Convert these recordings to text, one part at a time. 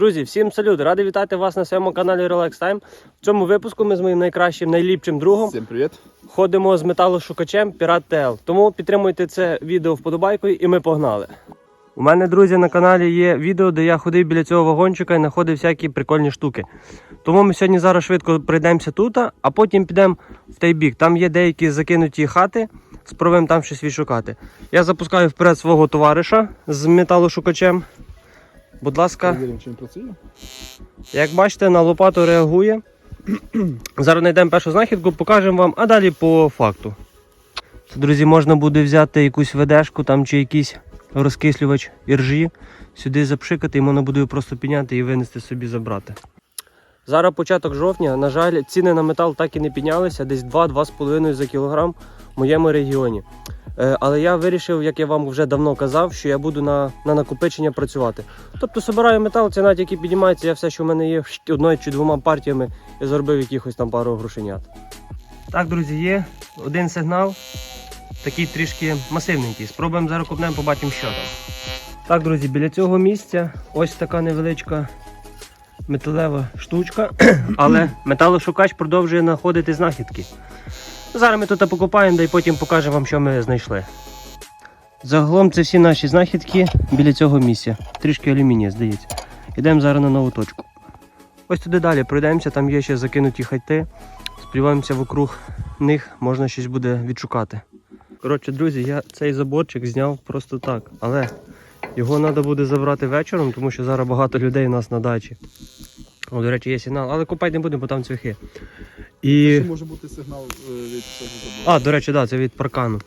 Друзі, всім салют! Радий вітати вас на своєму каналі Relax Time. В цьому випуску ми з моїм найкращим, найліпшим другом Всім привіт. ходимо з металошукачем Пірат ТЛ. Тому підтримуйте це відео вподобайкою і ми погнали. У мене, друзі, на каналі є відео, де я ходив біля цього вагончика і знаходив всякі прикольні штуки. Тому ми сьогодні зараз швидко пройдемося тут, а потім підемо в той бік. Там є деякі закинуті хати, спробуємо там щось відшукати. Я запускаю вперед свого товариша з металошукачем. Будь ласка. Перевіримо, чи він працює. Як бачите, на лопату реагує. Зараз знайдемо першу знахідку, покажемо вам, а далі по факту. Це, друзі, можна буде взяти якусь ведешку там чи якийсь розкислювач іржі, сюди запшикати, і можна буде його просто підняти і винести собі забрати. Зараз початок жовтня, на жаль, ціни на метал так і не піднялися, десь 2-2,5 за кілограм в моєму регіоні. Е, Але я вирішив, як я вам вже давно казав, що я буду на, на накопичення працювати. Тобто собираю метал, ціна тільки піднімається, я все, що в мене є, одною чи двома партіями, я заробив якихось там пару грошенят. Так, друзі, є один сигнал, такий трішки масивненький. Спробуємо зараз купнемо, побачимо, що там. Так, друзі, біля цього місця ось така невеличка металева штучка, але металошукач продовжує знаходити знахідки. Зараз ми тут покупаємо, да й потім покажемо вам, що ми знайшли. Загалом це всі наші знахідки біля цього місця. Трішки алюмінія, здається. Йдемо зараз на нову точку. Ось туди далі пройдемося, там є ще закинуті хати. Сподіваємося, вокруг них можна щось буде відшукати. Коротше, друзі, я цей заборчик зняв просто так, але його треба буде забрати вечором, тому що зараз багато людей у нас на дачі. О, до речі, є сигнал, але купати не будемо, бо там цвяхи. І... Ще може бути сигнал е, від цього забору. А, до речі, да, це від паркану.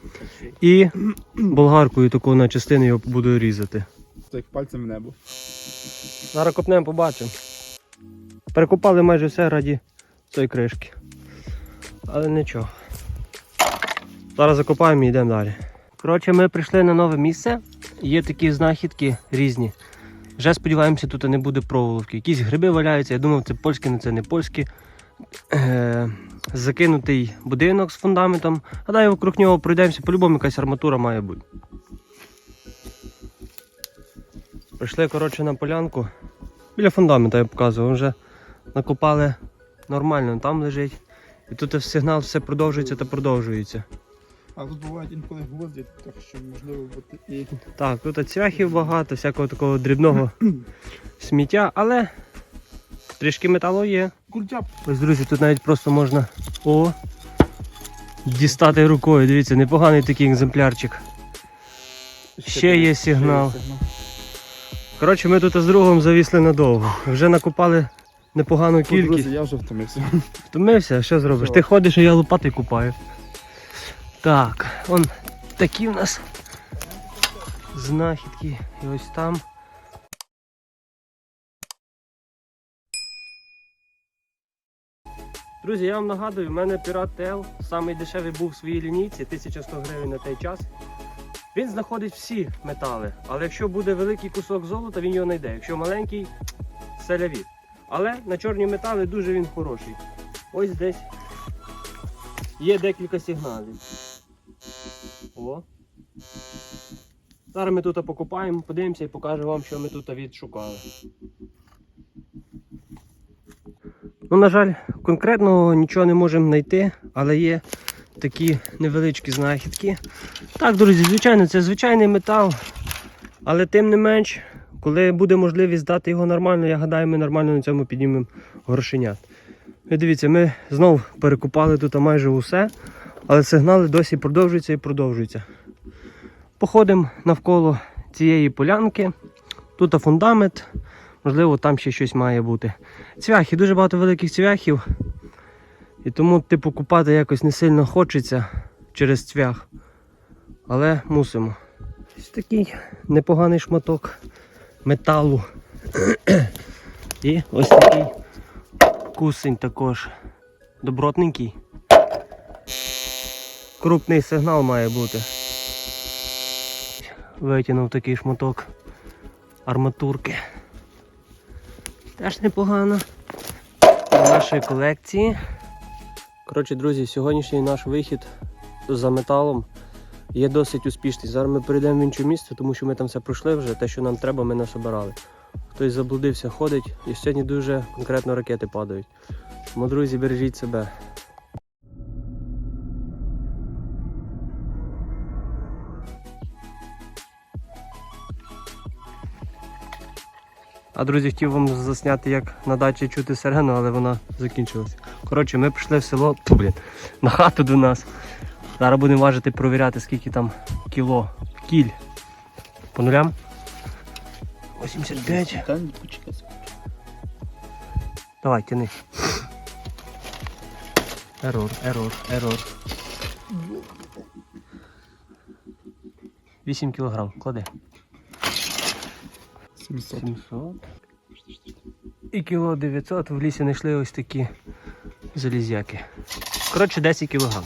І болгаркою таку на частину його буду різати. Це як пальцем в небо. Зараз копнемо, побачимо. Перекопали майже все раді цієї кришки. Але нічого. Зараз закопаємо і йдемо далі. Коротше, ми прийшли на нове місце. Є такі знахідки різні. Вже сподіваємося, тут не буде проволоки. Якісь гриби валяються, я думав, це польські, але це не польські. Е, закинутий будинок з фундаментом. А далі вокруг нього пройдемося, по-любому якась арматура має бути. Прийшли коротше, на полянку. Біля фундамента я показував, вже накопали нормально, там лежить. І тут сигнал все продовжується та продовжується. А тут бувають інколи гвозді, так що можливо бути і. Так, тут цвяхів багато, всякого такого дрібного сміття, але трішки металу є. Культяп. Ось, друзі, тут навіть просто можна о, дістати рукою. Дивіться, непоганий такий екземплярчик. Ще є сигнал. Коротше, ми тут з другом завісли надовго. Вже накопали непогану Фу, Друзі, кількість. я вже втомився. Втомився, що зробиш? Ти ходиш, а я лопати купаю. Так, он такі в нас знахідки. І ось там. Друзі, я вам нагадую, в мене Пірат ТЛ, самий дешевий був в своїй лінійці, 1100 гривень на той час. Він знаходить всі метали, але якщо буде великий кусок золота, він його знайде. Якщо маленький, селяві. Але на чорні метали дуже він хороший. Ось десь є декілька сигналів. О. Зараз ми тут покупаємо, подивимося і покажу вам, що ми тут відшукали. Ну, на жаль, конкретного нічого не можемо знайти, але є такі невеличкі знахідки. Так, друзі, звичайно, це звичайний метал. Але тим не менш, коли буде можливість здати його нормально, я гадаю, ми нормально на цьому піднімемо грошенят. І дивіться, ми знов перекупали тут майже усе, але сигнали досі продовжуються і продовжуються. Походимо навколо цієї полянки. Тут фундамент, можливо, там ще щось має бути. Цвяхи, дуже багато великих цвяхів. І тому, типу, купати якось не сильно хочеться через цвях. Але мусимо. Ось такий непоганий шматок металу. І ось такий кусень також добротненький. Крупний сигнал має бути. Витягнув такий шматок арматурки. Теж непогано. До нашої колекції. Коротше, друзі, сьогоднішній наш вихід за металом є досить успішний. Зараз ми перейдемо в інше місце, тому що ми там все пройшли вже, те, що нам треба, ми насобирали. хтось заблудився, ходить. І сьогодні дуже конкретно ракети падають. Тому, друзі, бережіть себе. А друзі, хотів вам засняти, як на дачі чути сирену, але вона закінчилася. Коротше, ми прийшли в село, тьфу, блін, на хату до нас. Зараз будемо важити, провіряти, скільки там кіло. Кіль. По нулям? 85. Та ні, почекай. Давай, тяни. Ерор, ерор, ерор. 8 кілограм, клади. 700. 700. І кіло 900 в лісі знайшли ось такі залізяки. Коротше, 10 кілограм.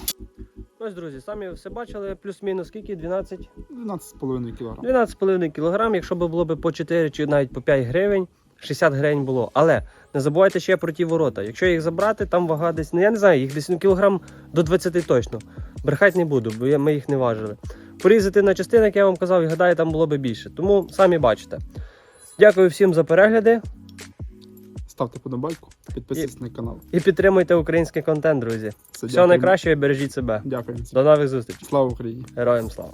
Ось, друзі, самі все бачили, плюс-мінус скільки? 12? 12,5 кг. 12,5 кг, якщо б було б по 4 чи навіть по 5 гривень, 60 гривень було. Але не забувайте ще про ті ворота. Якщо їх забрати, там вага десь, ну я не знаю, їх десь ну, кілограм до 20 точно. Брехати не буду, бо ми їх не важили. Порізати на частини, як я вам казав, і гадаю, там було б більше. Тому самі бачите. Дякую всім за перегляди Ставте подобайку, підписуйтесь на канал. і підтримуйте український контент, друзі. Все, найкращого і бережіть себе. Дякую. До нових зустрічей. Слава Україні! Героям слава!